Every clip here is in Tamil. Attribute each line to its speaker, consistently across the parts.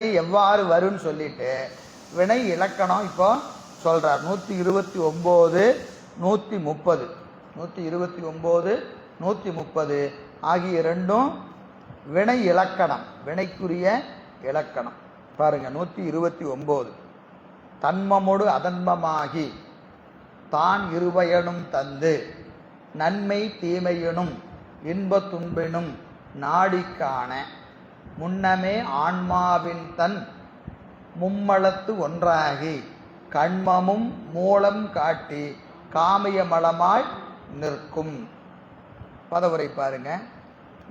Speaker 1: எவ்வாறு வரும்னு சொல்லிட்டு வினை இலக்கணம் இப்போ சொல்றார். நூற்றி இருபத்தி ஒம்பது நூற்றி முப்பது. நூற்றி இருபத்தி ஒம்பது நூற்றி முப்பது ஆகிய ரெண்டும் வினை இலக்கணம் வினைக்குரிய இலக்கணம். பாருங்க நூற்றி இருபத்தி ஒம்பது. தன்மமொடு அதன்மமாகி தான் இருவையனும் தந்து நன்மை தீமையனும் இன்ப துன்பினும் நாடிக்கான முன்னமே ஆன்மாவின் தன் மும்மலத்து ஒன்றாகி கண்மமும் மூலம் காட்டி காமியமலமாய் நிற்கும். பதவுரை பாருங்க.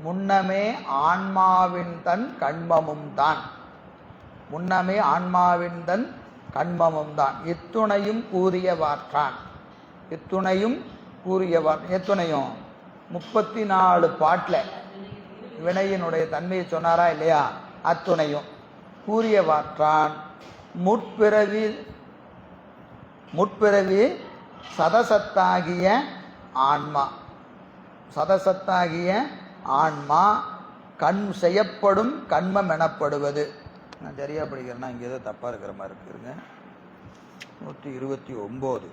Speaker 1: முன்னமே ஆன்மாவின் தன் கண்மமும் தான். முன்னமே ஆன்மாவின் தன் கண்மமும் தான். இத்துணையும் கூறிய வாற்றான் இத்துணையும் கூறிய வாற்றான் எத்துணையும்? முப்பத்தி நாலு பாட்டில் வினையினுடைய தன்மையை சொன்னாரா இல்லையா? அத்துணையும். கூறியவாற்றான் முற்பிறவி முற்பிறவி சதசத்தாகிய ஆன்மா சதசத்தாகிய ஆன்மா கண் செய்யப்படும் கண்மம் எனப்படுவது. நான் சரியாக படிக்கிறேன்னா இங்கே ஏதோ தப்பாக இருக்கிற மாதிரி இருக்குதுங்க நூற்றி இருபத்தி ஒம்பது.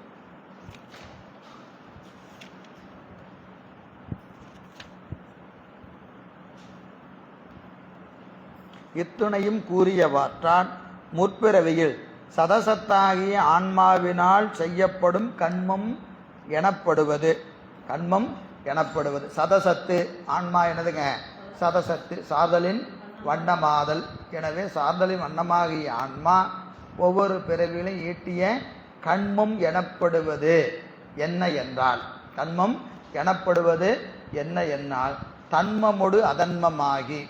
Speaker 1: இத்துணையும் கூறியவாற்றான் முற்பிறவியில் சதசத்தாகிய ஆன்மாவினால் செய்யப்படும் கண்மம் எனப்படுவது. கண்மம் எனப்படுவது. சதசத்து ஆன்மா எனதுங்க சதசத்து சாதலின் வண்ணமாதல். எனவே சாதலின் வண்ணமாகிய ஆன்மா ஒவ்வொரு பிறவியிலும் ஈட்டிய கண்மம் எனப்படுவது என்ன என்றால் கண்மம் எனப்படுவது என்ன என்னால் தன்மமொடு அதன்மமாகி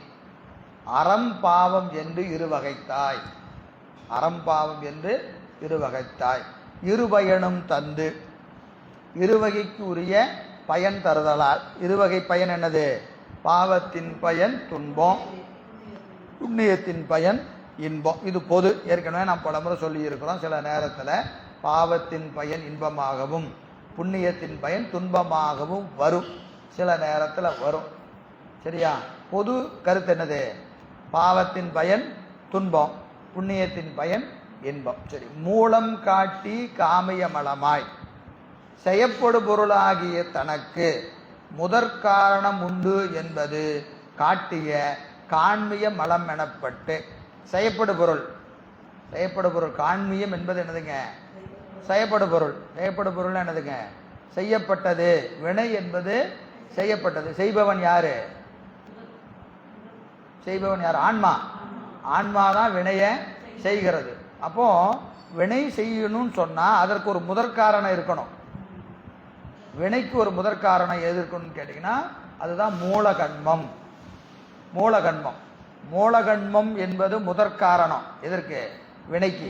Speaker 1: அறம் பாவம் என்று இருவகைத்தாய். அறம் பாவம் என்று இருவகைத்தாய். இருபயனும் தந்து. இருவகைக்கு உரிய பயன் தருதலால். இருவகை பயன் என்னது? பாவத்தின் பயன் துன்பம் புண்ணியத்தின் பயன் இன்பம். இது பொது. ஏற்கனவே நாம் பலமுறை முறை இருக்கிறோம் சில நேரத்தில் பாவத்தின் பயன் இன்பமாகவும் புண்ணியத்தின் பயன் துன்பமாகவும் வரும். சில நேரத்தில் வரும். சரியா? பொது கருத்து என்னது? பாவத்தின் பயன் துன்பம் புண்ணியத்தின் பயன் இன்பம். சரி மூலம் காட்டி காமியமலமாய் செய்யப்படு பொருளாகிய தனக்கு முதற் காரணம் உண்டு என்பது காட்டிய காண்மிய மலம் எனப்பட்டு செய்யப்படு பொருள் செய்யப்படு பொருள் காண்மியம் என்பது என்னதுங்க? செய்யப்படு பொருள் செய்யப்படு பொருள் என்னதுங்க? செய்யப்பட்டது. வினை என்பது செய்யப்பட்டது. செய்பவன் யாரு? செய்பவன் யார்? ஆன்மா. ஆன்மா தான் வினையை செய்கிறது. அப்போ வினை செய்யணும்னு சொன்னால் அதற்கு ஒரு முதற்காரணம் இருக்கணும். வினைக்கு ஒரு முதற்காரணம் எது இருக்கணும்னு கேட்டிங்கன்னா அதுதான் மூலகன்மம் மூலகன்மம் மூலகன்மம் என்பது முதற்காரணம் எதற்கு? வினைக்கு.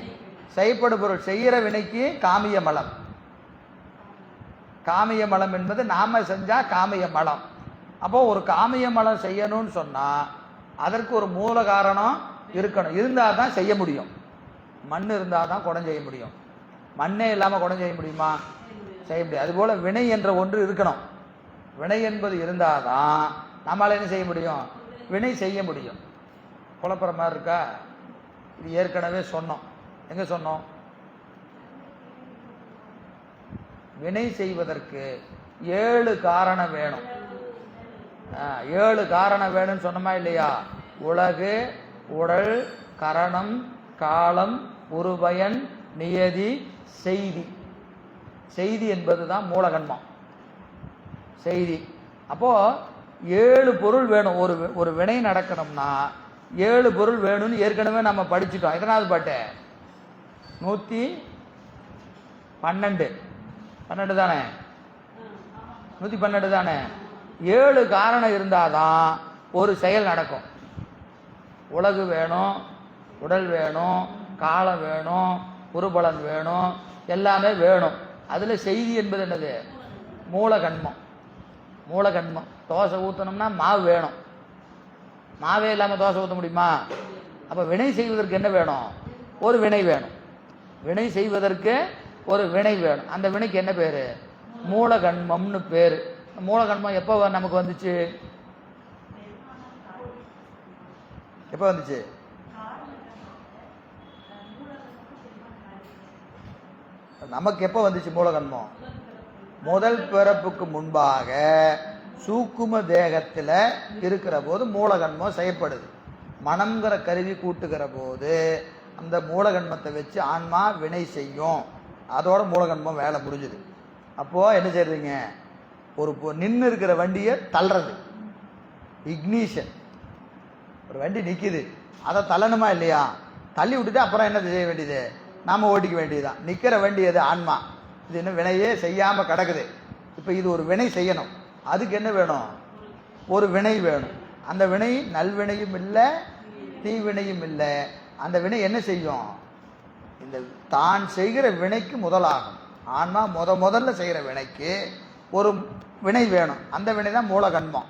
Speaker 1: செய்யப்படும் பொருள் செய்கிற வினைக்கு காமிய மலம் காமிய மலம் என்பது நாம செஞ்சா காமிய மலம் அப்போ ஒரு காமிய மலம் செய்யணும்னு சொன்னா அதற்கு ஒரு மூல காரணம் இருக்கணும். இருந்தால் தான் செய்ய முடியும். மண் இருந்தால் தான் குடம் செய்ய முடியும். மண்ணே இல்லாமல் குடம் செய்ய முடியுமா? செய்ய முடியாது. அதுபோல் வினை என்ற ஒன்று இருக்கணும். வினை என்பது இருந்தால் தான் நம்மளால் என்ன செய்ய முடியும்? வினை செய்ய முடியும். குழப்புற மாதிரி இருக்கா? இது ஏற்கனவே சொன்னோம். எங்கே சொன்னோம்? வினை செய்வதற்கு ஏழு காரணம் வேணும். ஏழு காரணம் வேணும்னு சொன்னோமா இல்லையா? உலகு உடல் கரணம் காலம் உருபயன் நியதி செய்தி. செய்தி என்பது தான் மூலகன்மம் செய்தி. அப்போ ஏழு பொருள் வேணும். ஒரு ஒரு வினை நடக்கணும்னா ஏழு பொருள் வேணும்னு ஏற்கனவே நம்ம படிச்சுட்டோம். எத்தனாவது பாட்டு? நூற்றி பன்னெண்டு. பன்னெண்டு தானே? நூற்றி பன்னெண்டு தானே? ஏழு காரணம் இருந்தால் தான் ஒரு செயல் நடக்கும். உலகு வேணும் உடல் வேணும் காலம் வேணும் உருபலன் வேணும் எல்லாமே வேணும். அதில் செய்தி என்பது என்னது? மூலகண்மம். மூலகண்மம். தோசை ஊற்றணும்னா மாவு வேணும். மாவே இல்லாமல் தோசை ஊற்ற முடியுமா? அப்போ வினை செய்வதற்கு என்ன வேணும்? ஒரு வினை வேணும். வினை செய்வதற்கு ஒரு வினை வேணும். அந்த வினைக்கு என்ன பேர்? மூலகன்மம்னு பேர். மூலகன்மம் எப்போ நமக்கு வந்துச்சு? எப்போ வந்துச்சு? நமக்கு எப்போ வந்துச்சு மூலகன்மம் முதல் பிறப்புக்கு முன்பாக சூக்கும தேகத்தில் இருக்கிற போது மூலகண்மம் செய்யப்படுது மனம்ங்கிற கருவி கூட்டுகிற போது அந்த மூலகன்மத்தை வச்சு ஆன்மா வினை செய்யும். அதோட மூலகன்மம் வேலை முடிஞ்சுது. அப்போது என்ன செய்கிறீங்க ஒரு நின்று இருக்கிற வண்டியை தள்ளுறது. இக்னிஷன் ஒரு வண்டி நிற்கிது அதை தள்ளணுமா இல்லையா? தள்ளி விட்டுட்டு அப்புறம் என்ன செய்ய வேண்டியது? நாம் ஓட்டிக்க வேண்டியதுதான் நிற்கிற வண்டி அது ஆன்மா. இது இன்னும் வினையே செய்யாமல் கிடக்குது. இப்போ இது ஒரு வினை செய்யணும். அதுக்கு என்ன வேணும்? ஒரு வினை வேணும். அந்த வினை நல்வினையும் இல்லை தீவினையும் இல்லை. அந்த வினை என்ன செய்யும்? இந்த தான் செய்கிற வினைக்கு முதலாகும். ஆன்மா முத முதல்ல செய்கிற வினைக்கு ஒரு வினை வேணும். அந்த வினை தான் மூலகன்மம்.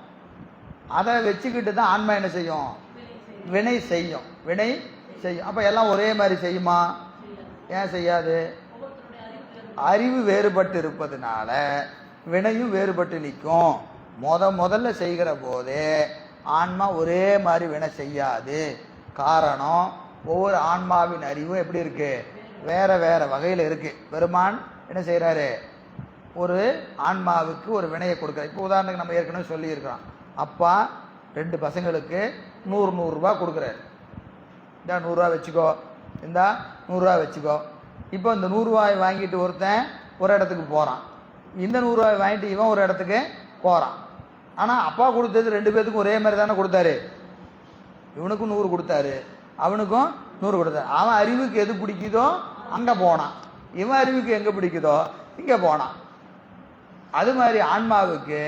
Speaker 1: அதை வச்சுக்கிட்டு தான் ஆன்மா என்ன செய்யும்? வினை செய்யும். வினை செய்யும். அப்போ எல்லாம் ஒரே மாதிரி செய்யுமா? ஏன் செய்யாது? அறிவு வேறுபட்டு இருப்பதுனால வினையும் வேறுபட்டு நிற்கும். முத முதல்ல செய்கிற போதே ஆன்மா ஒரே மாதிரி வினை செய்யாது. காரணம் ஒவ்வொரு ஆன்மாவின் அறிவும் எப்படி இருக்கு? வேற வேற வகையில் இருக்கு. பெருமான் என்ன செய்கிறாரு ஒரு ஆன்மாவுக்கு ஒரு வினையை கொடுக்குறேன். இப்போ உதாரணத்துக்கு நம்ம ஏற்கனவே சொல்லியிருக்கிறோம். அப்பா ரெண்டு பசங்களுக்கு நூறு நூறுரூவா கொடுக்குறாரு. இந்தா நூறுரூவா வச்சுக்கோ. இந்தா நூறுரூவா வச்சுக்கோ. இப்போ இந்த நூறுரூவாயை வாங்கிட்டு ஒருத்தன் ஒரு இடத்துக்கு போகிறான் இந்த நூறுரூவாயை வாங்கிட்டு இவன் ஒரு இடத்துக்கு போகிறான் ஆனால் அப்பா கொடுத்தது ரெண்டு பேர்த்துக்கும் ஒரே மாதிரி தானே கொடுத்தாரு. இவனுக்கும் நூறு கொடுத்தாரு. அவனுக்கும் நூறு கொடுத்தாரு. அவன் அறிவுக்கு எது பிடிக்குதோ அங்கே போனான். இவன் அறிவுக்கு எங்கே பிடிக்குதோ இங்கே போனான். அது மாதிரி ஆன்மாவுக்கு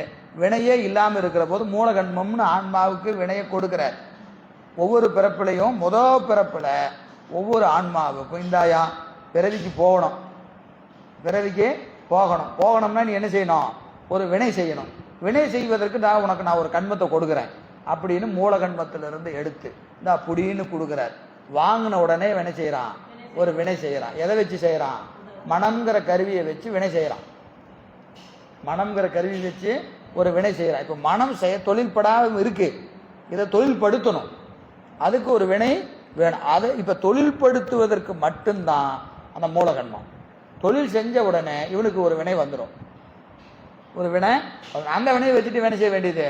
Speaker 1: வினையே இல்லாமல் இருக்கிற போது மூலகன்மம்னு ஆன்மாவுக்கு வினையை கொடுக்கிறார். ஒவ்வொரு பிறப்பிலையும் முத பிறப்பில் ஒவ்வொரு ஆன்மாவுக்கும் இந்தாயா பிறவிக்கு போகணும். பிறவிக்கு போகணும். போகணும்னா நீ என்ன செய்யணும்? ஒரு வினை செய்யணும். வினை செய்வதற்கு நான் உனக்கு நான் ஒரு கண்மத்தை கொடுக்குறேன். அப்படின்னு மூலகன்மத்திலிருந்து எடுத்து இந்த புடின்னு கொடுக்குறார். வாங்கின உடனே வினை செய்கிறான் ஒரு வினை செய்கிறான் எதை வச்சு செய்கிறான் மனம்ங்கிற கருவியை வச்சு வினை செய்கிறான் மனம்ங்கிற கருவி வச்சு ஒரு வினை செய்கிறான் இப்போ மனம் செய்ய தொழில்படாமல் இருக்கு. இதை தொழில்படுத்தணும். அதுக்கு ஒரு வினை வேணும். அதை இப்போ தொழில்படுத்துவதற்கு மட்டும்தான் அந்த மூலகன்மம் தொழில் செஞ்ச உடனே இவனுக்கு ஒரு வினை வந்துடும். ஒரு வினை அந்த வினையை வச்சுட்டு வினை செய்ய வேண்டியது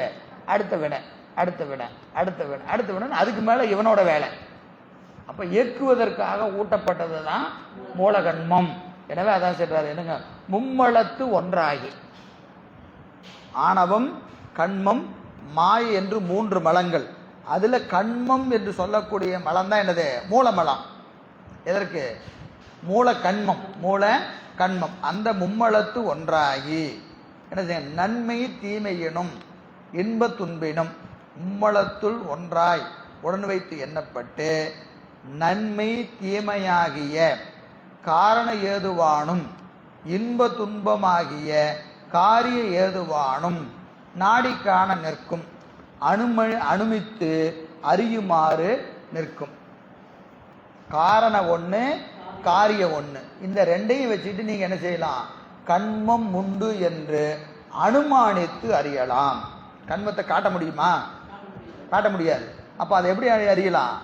Speaker 1: அடுத்த வினை அடுத்த வினை அடுத்த வினை அடுத்த வினை அதுக்கு மேலே இவனோட வேலை. அப்போ இயக்குவதற்காக ஊட்டப்பட்டது தான் மூலகன்மம் எனவே அதான் சொல்றாரு என்னங்க? மும்மலத்து ஒன்றாகி. ஆணவம் கண்மம் மாய் என்று மூன்று மலங்கள். அதுல கண்மம் என்று சொல்லக்கூடிய மலம் தான் என்னது? மூலமலம். எதற்கு? மூல கண்மம். மூல கண்மம். அந்த மும்மலத்து ஒன்றாகி. என்ன நன்மை தீமையினும் இன்ப துன்பினும் மும்மலத்துள் ஒன்றாய் உடன் வைத்து எண்ணப்பட்டு நன்மை தீமையாகிய காரண ஏதுவானும் இன்ப துன்பமாகிய காரிய ஏதுவானும் நாடி காண நிற்கும். அனும அனுமித்து அறியுமாறு நிற்கும். காரண ஒன்று காரிய ஒன்று இந்த ரெண்டையும் வச்சுட்டு நீங்கள் என்ன செய்யலாம்? கண்மம் உண்டு என்று அனுமானித்து அறியலாம். கண்மத்தை காட்ட முடியுமா? காட்ட முடியாது. அப்போ அதை எப்படி அறியலாம்?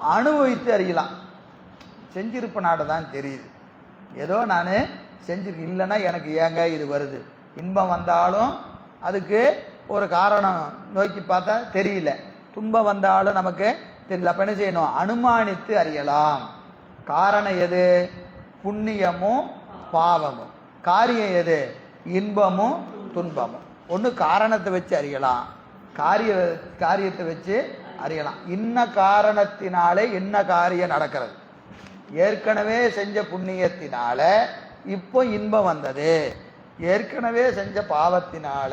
Speaker 1: அனுபவித்து அறியலாம். செஞ்சிருப்ப நாடு தான் தெரியுது. ஏதோ நான் செஞ்சிருக்கேன் இல்லைன்னா எனக்கு ஏங்க இது வருது? இன்பம் வந்தாலும் அதுக்கு ஒரு காரணம் நோக்கி பார்த்தா தெரியல. துன்பம் வந்தாலும் நமக்கு தெரியல. அப்போ என்ன செய்யணும்? அனுமானித்து அறியலாம். காரணம் எது? புண்ணியமும் பாவமும். காரியம் எது? இன்பமும் துன்பமும். ஒன்று காரணத்தை வச்சு அறியலாம். காரிய காரியத்தை வச்சு அறியலாம். இன்ன காரணத்தினாலே இன்ன காரியம் நடக்கிறது. ஏற்கனவே செஞ்ச புண்ணியத்தினால இப்போ இன்பம் வந்தது. ஏற்கனவே செஞ்ச பாவத்தினால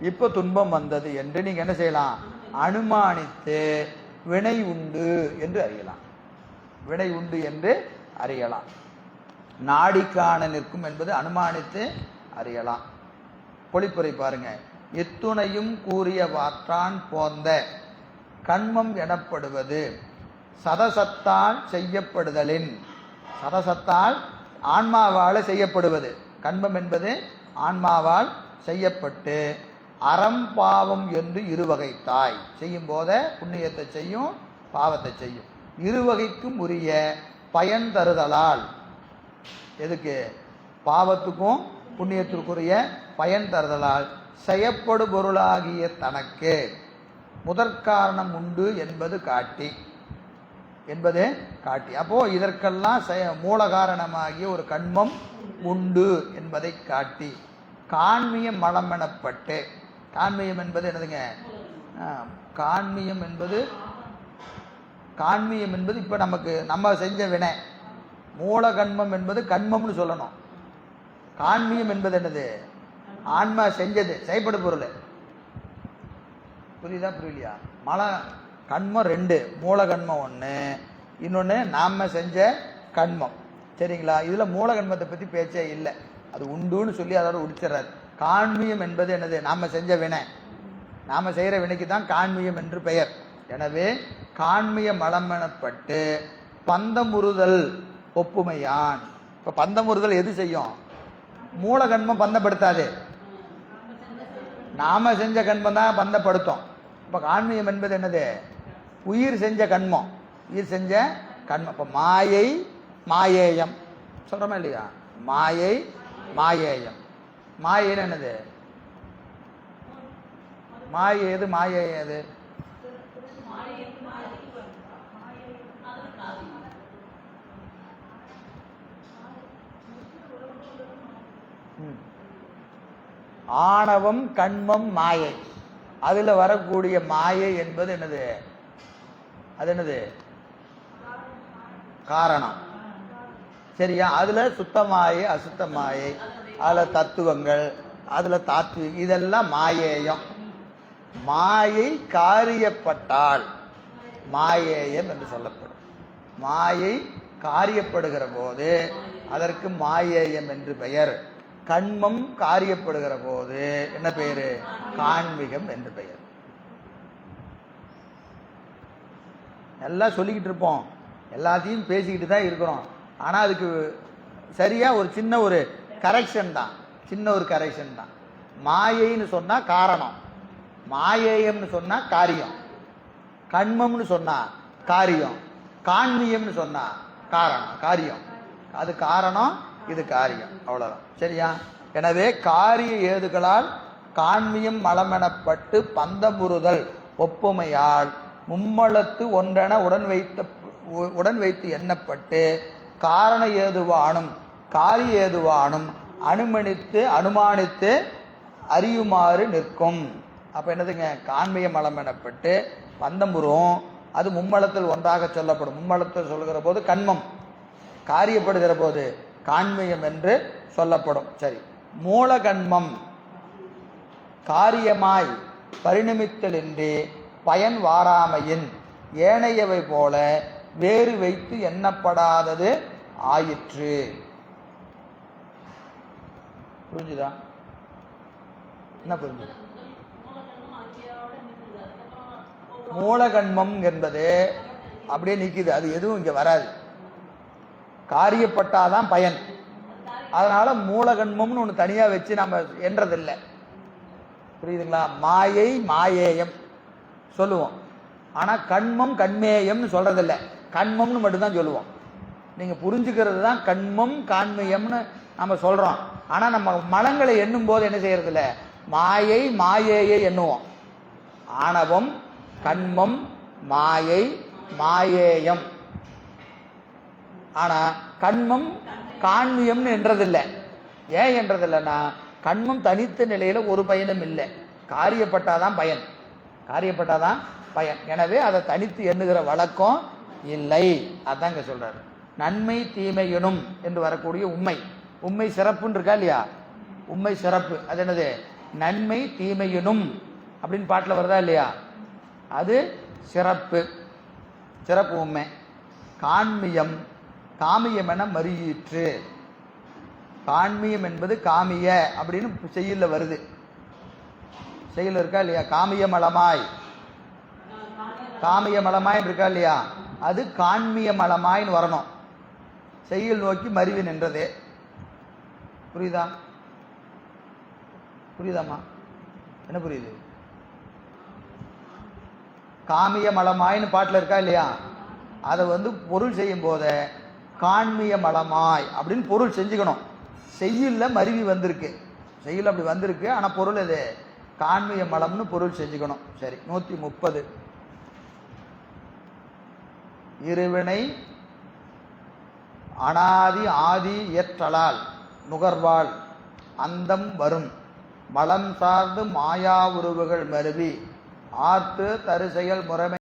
Speaker 1: இப்போ துன்பம் வந்தது என்று நீங்க என்ன செய்யலாம்? அனுமானித்து வினை உண்டு என்று அறியலாம். வினை உண்டு என்று அறியலாம். நாடிக்கான நிற்கும் என்பது அனுமானித்து அறியலாம். பொழிப்புரை பாருங்க. எத்துணையும் கூறிய வாற்றான் போந்த கண்மம் எனப்படுவது சதசத்தால் செய்யப்படுதலின் சதசத்தால் ஆன்மாவால் செய்யப்படுவது. கண்மம் என்பது ஆன்மாவால் செய்யப்பட்டு அறம் பாவம் என்று இருவகைத்தாய். செய்யும் போத புண்ணியத்தை செய்யும் பாவத்தை செய்யும். இருவகைக்கும் உரிய பயன் தருதலால். எதுக்கு? பாவத்துக்கும் புண்ணியத்திற்குரிய பயன் தருதலால். செயப்படு பொருளாகிய தனக்கு முதற்காரணம் உண்டு என்பது காட்டி. என்பதை காட்டி. அப்போ இதற்கெல்லாம் செய- மூல காரணமாகிய ஒரு கண்மம் உண்டு என்பதை காட்டி. காண்மியம் மலம் எனப்பட்டு காண்மியம் என்பது என்னதுங்க? காண்மியம் என்பது காண்மியம் என்பது இப்போ நமக்கு நம்ம செஞ்ச வினை. மூல கண்மம் என்பது கண்மம்னு சொல்லணும். காண்மியம் என்பது என்னது? ஆன்மா செஞ்சது. செயல்படு பொருள் புரியுதா புரியலையா? மல கண்மம் ரெண்டு மூலகண்மம் ஒன்று இன்னொன்று நாம் செஞ்ச கண்மம். சரிங்களா? இதில் மூலகண்மத்தை பற்றி பேச்சே இல்லை. அது உண்டுன்னு சொல்லி அதோட உடிச்சிடுறாரு காண்மியம் என்பது என்னது? நாம் செஞ்ச வினை. நாம் செய்கிற வினைக்கு தான் காண்மியம் என்று பெயர். எனவே காண்மிய மலமெனப்பட்டு பந்தமுறுதல் ஒப்புமையான். இப்போ பந்தமுறுதல் எது செய்யும்? மூலகண்மம் பந்தப்படுத்தாது. நாம செஞ்ச கண்மம் தான் பந்தப்படுத்தும். இப்போ காண்மியம் என்பது என்னது? உயிர் செஞ்ச கண்மம். உயிர் செஞ்ச கண்மம். இப்போ மாயை மாயேயம். சொல்கிறோமா இல்லையா? மாயை மாயேயம். மாயைன்னு என்னது? மாயை எது? மாயை எது? ம். ஆணவம் கண்மம் மாயை. அதில் வரக்கூடிய மாயை என்பது என்னது? அது என்னது காரணம். சரியா? அதுல சுத்த அசுத்தமாயை அதில் அதுல தத்துவங்கள் அதுல தாத்து இதெல்லாம் மாயேயம். மாயை காரியப்பட்டால் மாயேயம் என்று சொல்லப்படும். மாயை காரியப்படுகிற போது அதற்கு மாயேயம் என்று பெயர். கண்மம் காரியப்படுகிற போது என்ன பெயரு? காண்மிகம் என்று பெயர். எல்லாம் சொல்லிக்கிட்டு இருப்போம். எல்லாத்தையும் பேசிக்கிட்டு தான் இருக்கிறோம். ஆனால் அதுக்கு சரியாக ஒரு சின்ன ஒரு கரெக்ஷன் தான். சின்ன ஒரு கரெக்ஷன் தான். மாயைன்னு சொன்னால் காரணம். மாயேயம்னு சொன்னால் காரியம். கண்மம்னு சொன்னால் காரியம். காண்மியம்னு சொன்னால் காரணம் காரியம். அது காரணம் இது காரியம். அவ்வளோதான் சரியா? எனவே காரிய ஏதுகளால் காண்மியம் மலமெனப்பட்டு பந்தமுறுதல் ஒப்புமையால் மும்மலத்து ஒன்றென உடன் வைத்த உடன் வைத்து எண்ணப்பட்டு காரண ஏதுவானும் காரிய ஏதுவானும் அனுமனித்து அனுமானித்து அறியுமாறு நிற்கும். அப்போ என்னதுங்க? காண்மைய மலம் எனப்பட்டு பந்தம்புரும் அது மும்மலத்தில் ஒன்றாக சொல்லப்படும். மும்மலத்தில் சொல்கிற போது கண்மம் காரியப்படுகிற போது காண்மியம் என்று சொல்லப்படும். சரி மூல கண்மம் காரியமாய் பரிணமித்தலின்றி பயன் வாராமையின் ஏனையவை போல வேறு வைத்து எண்ணப்படாதது ஆயிற்று. புரிஞ்சுதா? என்ன புரிஞ்சுது மூலகண்மம் என்பது அப்படியே நிற்கிது அது எதுவும் இங்கே வராது. காரியப்பட்டாதான் பயன். அதனால மூலகண்மம்னு ஒன்று தனியாக வச்சு நம்ம என்றதில்லை. புரியுதுங்களா? மாயை மாயேயம். சொல்லுவோம். ஆனால் கண்மம் கண்மேயம்னு சொல்கிறதில்ல கண்மம்னு மட்டும்தான் சொல்லுவோம். நீங்கள் புரிஞ்சுக்கிறது தான் கண்மம் காண்மயம்னு நம்ம சொல்கிறோம் ஆனால் நம்ம மலங்களை எண்ணும் போது என்ன செய்யறதில்ல? மாயை மாயேயை எண்ணுவோம். ஆணவம் கண்மம் மாயை மாயேயம். ஆனால் கண்மம் காண்மியம்னு என்றதில்லை ஏன் என்றதில்லைன்னா கண்மம் தனித்த நிலையில் ஒரு பயனும் இல்லை. காரியப்பட்டாதான் பயன். காரியப்பட்டாதான் பயன். எனவே அதை தனித்து எண்ணுகிற வழக்கம் இல்லை. அதான் இங்கே சொல்கிறார் நன்மை தீமையனும் என்று வரக்கூடிய உண்மை. உண்மை சிறப்புன்னு இருக்கா இல்லையா? உண்மை சிறப்பு. அது என்னது? நன்மை தீமையனும் அப்படின்னு பாட்டில் வருதா இல்லையா? அது சிறப்பு. சிறப்பு உண்மை. காண்மியம். காமியம் என மறியிற்று. காண்மியம் என்பது காமிய அப்படின்னு செய்யல வருது. செயல் இருக்கா இல்லையா? காமிய மலமாய். காமிய மலமாய் இருக்கா இல்லையா? அது காண்மிய மலமாய்ன்னு வரணும். செய்யுள் நோக்கி மருவி நின்றது. புரியுதா? புரியுதாம்மா? என்ன புரியுது? காமிய மலமாயின்னு பாட்டில் இருக்கா இல்லையா? அதை வந்து பொருள் செய்யும் போதே காண்மிய மலமாய் அப்படின்னு பொருள் செஞ்சுக்கணும். செய்யுள்ள மருவி வந்திருக்கு. செய்யுள் அப்படி வந்திருக்கு. ஆனால் பொருள் எது? காண்மிய மலம்னு பொருள் செஞ்சுக்கணும். சரி நூற்றி முப்பது. இருவினை அனாதி ஆதி இயற்றலால் நுகர்வாள் அந்தம் வரும். மலம் சார்ந்து மாயா உருவுகள் மருவி ஆர்த்து தருசெயல் முறைமை